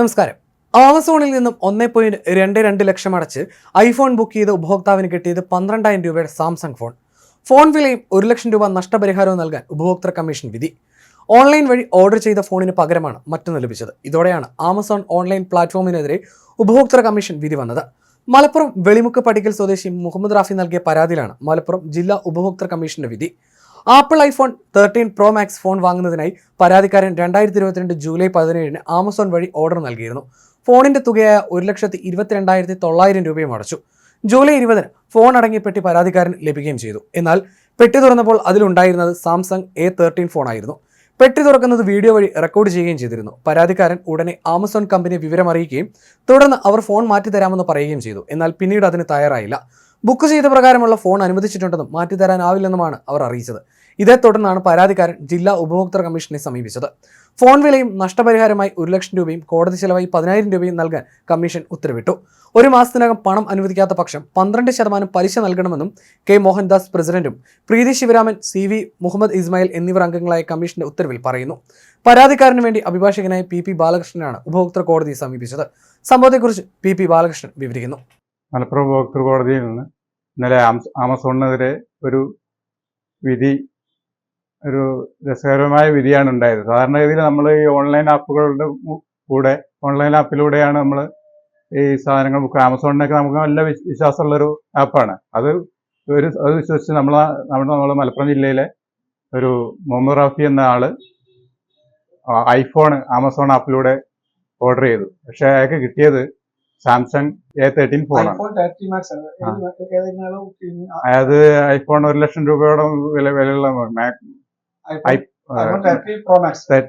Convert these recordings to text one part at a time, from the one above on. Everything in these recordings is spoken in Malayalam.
നമസ്കാരം. ആമസോണിൽ നിന്നും ഒന്നേ പോയിന്റ് രണ്ട് രണ്ട് ലക്ഷം അടച്ച് ഐഫോൺ ബുക്ക് ചെയ്ത് ഉപഭോക്താവിന് കിട്ടിയത് പന്ത്രണ്ടായിരം രൂപയുടെ സാംസങ് ഫോൺ. ഫോൺ വിലയും ഒരു ലക്ഷം രൂപ നഷ്ടപരിഹാരവും നൽകാൻ ഉപഭോക്തൃ കമ്മീഷൻ വിധി. ഓൺലൈൻ വഴി ഓർഡർ ചെയ്ത ഫോണിന് പകരമാണ് മറ്റൊന്ന് ലഭിച്ചത്. ഇതോടെയാണ് ആമസോൺ ഓൺലൈൻ പ്ലാറ്റ്ഫോമിനെതിരെ ഉപഭോക്തൃ കമ്മീഷൻ വിധി വന്നത്. മലപ്പുറം വെളിമുക്ക് പടിക്കൽ സ്വദേശി മുഹമ്മദ് റാഫി നൽകിയ പരാതിയിലാണ് മലപ്പുറം ജില്ലാ ഉപഭോക്തൃ കമ്മീഷന്റെ വിധി. Apple iPhone thirteen pro max phone വാങ്ങുന്നതിനായി പരാതിക്കാരൻ രണ്ടായിരത്തി ഇരുപത്തിരണ്ട് ജൂലൈ പതിനേഴിന് ആമസോൺ വഴി ഓർഡർ നൽകിയിരുന്നു. ഫോണിന്റെ തുകയായ ഒരു ലക്ഷത്തി ഇരുപത്തിരണ്ടായിരത്തി തൊള്ളായിരം രൂപയും അടച്ചു. ജൂലൈ ഇരുപതിന് ഫോൺ അടങ്ങിയ പെട്ടി പരാതിക്കാരൻ ലഭിക്കുകയും ചെയ്തു. എന്നാൽ പെട്ടി തുറന്നപ്പോൾ അതിലുണ്ടായിരുന്നത് സാംസങ് എ തേർട്ടീൻ ഫോണായിരുന്നു പെട്ടി തുറക്കുന്നത് വീഡിയോ വഴി റെക്കോർഡ് ചെയ്യുകയും ചെയ്തിരുന്നു. പരാതിക്കാരൻ ഉടനെ ആമസോൺ കമ്പനി വിവരം അറിയിക്കുകയും തുടർന്ന് അവർ ഫോൺ മാറ്റി തരാമെന്ന് പറയുകയും ചെയ്തു. എന്നാൽ പിന്നീട് അതിന് തയ്യാറായില്ല. ബുക്ക് ചെയ്ത പ്രകാരമുള്ള ഫോൺ അനുവദിച്ചിട്ടുണ്ടെന്നും മാറ്റിത്തരാനാവില്ലെന്നുമാണ് അവർ അറിയിച്ചത്. ഇതേ തുടർന്നാണ് പരാതിക്കാരൻ ജില്ലാ ഉപഭോക്തൃ കമ്മീഷനെ സമീപിച്ചത്. ഫോൺ വിലയും നഷ്ടപരിഹാരമായി ഒരു ലക്ഷം രൂപയും കോടതി ചെലവായി പതിനായിരം രൂപയും നൽകാൻ കമ്മീഷൻ ഉത്തരവിട്ടു. ഒരു മാസത്തിനകം പണം അനുവദിക്കാത്ത പക്ഷം പന്ത്രണ്ട് ശതമാനം പലിശ നൽകണമെന്നും കെ. മോഹൻദാസ് പ്രസിഡന്റും പ്രീതി ശിവരാമൻ സി. വി. മുഹമ്മദ് ഇസ്മായിൽ എന്നിവർ അംഗങ്ങളായ കമ്മീഷന്റെ ഉത്തരവിൽ പറയുന്നു. പരാതിക്കാരന് വേണ്ടി അഭിഭാഷകനായ പി. പി. ബാലകൃഷ്ണനാണ് ഉപഭോക്തൃ കോടതിയെ സമീപിച്ചത്. സംഭവത്തെക്കുറിച്ച് പി. പി. ബാലകൃഷ്ണൻ വിവരിക്കുന്നു. മലപ്പുറം ഉപഭോക്തൃ കോടതിയിൽ നിന്ന് ഇന്നലെ ആമസ- ആമസോണിനെതിരെ ഒരു വിധി ഒരു രസകരമായ വിധിയാണ് ഉണ്ടായത്. സാധാരണഗതിയിൽ നമ്മൾ ഈ ഓൺലൈൻ ആപ്പുകളുടെ കൂടെ ഓൺലൈൻ ആപ്പിലൂടെയാണ് നമ്മൾ ഈ സാധനങ്ങൾ ബുക്ക് ആമസോണിനൊക്കെ നമുക്ക് നല്ല വിശ്- വിശ്വാസമുള്ളൊരു ആപ്പാണ്. അത് ഒരു അത് വിശ്വസിച്ച് നമ്മൾ നമ്മുടെ നമ്മൾ മലപ്പുറം ജില്ലയിലെ ഒരു മുഹമ്മദ് റാഫി എന്ന ആൾ ഐഫോൺ ആമസോൺ ആപ്പിലൂടെ ഓർഡർ ചെയ്തു. പക്ഷെ അയാൾക്ക് കിട്ടിയത് സാംസങ് എ തേർട്ടീൻ ഫോണാണ് ആണ്. അതായത് ഐഫോൺ ഒരു ലക്ഷം രൂപയോടെ വില വിലയുള്ള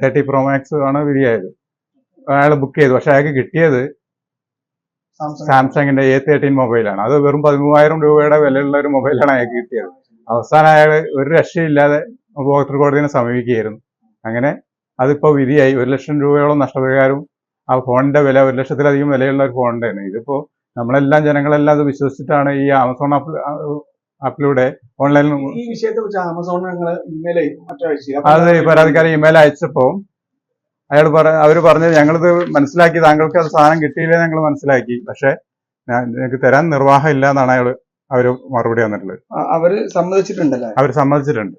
തേർട്ടി പ്രോ മാക്സ്. ആണ് വിധിയായത് അയാൾ ബുക്ക് ചെയ്തു. പക്ഷെ അയാൾക്ക് കിട്ടിയത് സാംസങ്. സാംസങ്ങിന്റെ എ തേർട്ടീൻ മൊബൈലാണ് അത് വെറും പതിമൂവായിരം രൂപയുടെ വിലയുള്ള ഒരു മൊബൈലാണ് അയാൾക്ക് കിട്ടിയത്. അവസാനം അയാൾ ഒരു രക്ഷയില്ലാതെ ഉപഭോക്തൃ കോടതിനെ സമീപിക്കുകയായിരുന്നു. അങ്ങനെ അതിപ്പോ വിധിയായി ഒരു ലക്ഷം രൂപയോളം നഷ്ടപരിഹാരവും ആ ഫോണിന്റെ വില ഒരു ലക്ഷത്തിലധികം വിലയുള്ള ഒരു ഫോണിന്റെ ആണ് ഇതിപ്പോ നമ്മളെല്ലാം ജനങ്ങളെല്ലാം അത് വിശ്വസിച്ചിട്ടാണ് ഈ ആമസോൺ ആപ്പ് ആപ്പിലൂടെ ഓൺലൈനിൽ ഈ വിഷയത്തെ കുറിച്ച് ആമസോൺ ഞങ്ങൾ ഇമെയിൽ മറ്റോ അയച്ചു അത് ഈ പരാതിക്കാരൻ ഇമെയിൽ അയച്ചപ്പോ അയാൾ പറ അവർ പറഞ്ഞത് ഞങ്ങളിത് മനസ്സിലാക്കി താങ്കൾക്ക് അത് സാധനം കിട്ടിയില്ലേ ഞങ്ങൾ മനസ്സിലാക്കി. പക്ഷെ ഞാൻ നിങ്ങൾക്ക് തരാൻ നിർവാഹം ഇല്ല എന്നാണ് അയാൾ അവർ മറുപടി തന്നിട്ടുള്ളത്. അവർ സമ്മതിച്ചിട്ടുണ്ടല്ലേ? അവർ സമ്മതിച്ചിട്ടുണ്ട്.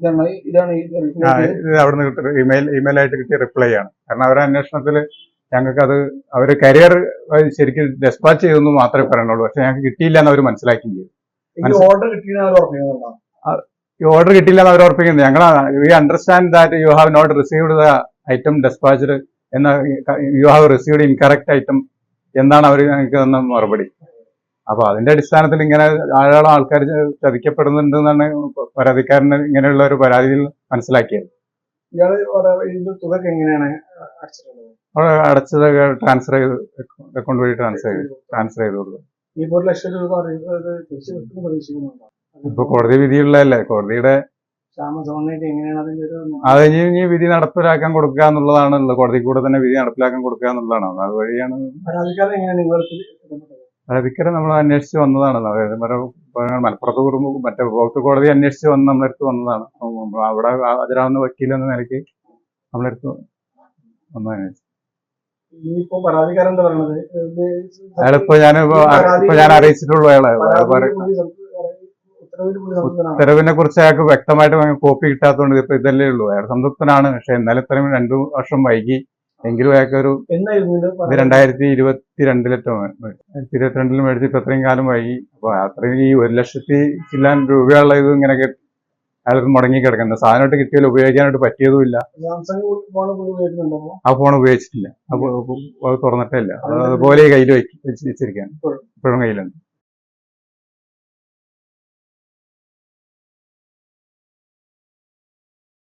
ഇതാണ് ഇതാണ് ഇത് അവിടുന്ന് ഇമെയിൽ ഇമെയിൽ ആയിട്ട് കിട്ടിയ റിപ്ലൈ ആണ്. കാരണം അവരുടെ അന്വേഷണത്തിൽ ഞങ്ങൾക്ക് അത് അവർ കരിയർ ശരിക്കും ഡെസ്പാച്ച് ചെയ്തെന്ന് മാത്രമേ പറയുന്നുള്ളൂ പക്ഷെ ഞങ്ങൾക്ക് കിട്ടിയില്ല എന്ന് അവർ മനസ്സിലാക്കുകയും ചെയ്തു. ഈ ഓർഡർ കിട്ടിയില്ല എന്ന് അവർ ഉറപ്പിക്കുന്നത് ഞങ്ങൾ we understand that you have not received the item despatched എന്ന you have received incorrect item എന്നാണ് അവർ ഞങ്ങൾക്ക് തന്ന മറുപടി. അപ്പൊ അതിന്റെ അടിസ്ഥാനത്തിൽ ഇങ്ങനെ ധാരാളം ആൾക്കാർ ചതിക്കപ്പെടുന്നുണ്ട് എന്നാണ് പരാതിക്കാരന് ഇങ്ങനെയുള്ള ഒരു പരാതിയിൽ മനസ്സിലാക്കിയത്. ഇയാൾ ഒരു- ഇതിന്റെ തുക എങ്ങനെയാണ് അടച്ചിട്ടുള്ളത്? അവിടെ അടച്ചത് ട്രാൻസ്ഫർ ചെയ്ത് അക്കൗണ്ട് വഴി ട്രാൻസ്ഫർ ചെയ്ത് ട്രാൻസ്ഫർ ചെയ്ത് കൊടുത്തു. ഈ ഒരു ലക്ഷം രൂപ പറയുന്നത് തിരിച്ചു കിട്ടുമെന്ന് പ്രതീക്ഷിക്കുന്നുണ്ടോ? ഇപ്പൊ കോടതി വിധിയുള്ളതല്ലേ കോടതിയുടെ അത് ഇനി ഇനി വിധി നടപ്പിലാക്കാൻ കൊടുക്കുക എന്നുള്ളതാണ് കോടതി കൂടെ തന്നെ വിധി നടപ്പിലാക്കാൻ കൊടുക്കുക എന്നുള്ളതാണ്? അത് നിങ്ങൾക്ക് നമ്മൾ അന്വേഷിച്ച് വന്നതാണ്. മലപ്പുറത്ത് കുടുംബം മറ്റേ ഉപഭോക്തൃ കോടതി അന്വേഷിച്ച് വന്ന് നമ്മളെടുത്ത് വന്നതാണ്. അവിടെ ഹാജരാവുന്ന വക്കീൽ എന്ന നിലയ്ക്ക് നമ്മളെടുത്ത് വന്നതാണ് അയാളിപ്പോ ഞാൻ ഇപ്പൊ ഞാൻ അറിയിച്ചിട്ടുള്ളൂ അയാളെ? ഉത്തരവിനെ കുറിച്ച് അയാൾക്ക് വ്യക്തമായിട്ട് കോപ്പി കിട്ടാത്തതുകൊണ്ട് ഇപ്പൊ ഇതല്ലേ ഉള്ളൂ. അയാൾ സംതൃപ്തനാണ്. പക്ഷെ എന്നാലും ഇത്രയും രണ്ടു വർഷം വൈകി. എങ്കിലും അയാൾക്ക് ഒരു ഇത്? രണ്ടായിരത്തി ഇരുപത്തി രണ്ടിലെറ്റോ ഇരുപത്തിരണ്ടിൽ മേടിച്ച് ഇപ്പൊ അത്രയും കാലം വൈകി. അപ്പൊ അത്രയും ഈ ഒരു ലക്ഷത്തി ചില്ലാൻ രൂപയുള്ള ഇത് ഇങ്ങനെ അയാൾക്ക് മുടങ്ങി കിടക്കുന്നത് സാധനമായിട്ട് കിട്ടിയാൽ ഉപയോഗിക്കാനായിട്ട് പറ്റിയതുമില്ല. ആ ഫോൺ ഉപയോഗിച്ചിട്ടില്ല. അത് തുറന്നിട്ടേ ഇല്ല. അതുപോലെ കയ്യിൽ വെച്ച് വെച്ചിരിക്കുകയാണ്. ഇപ്പോഴും കയ്യിലുണ്ട്.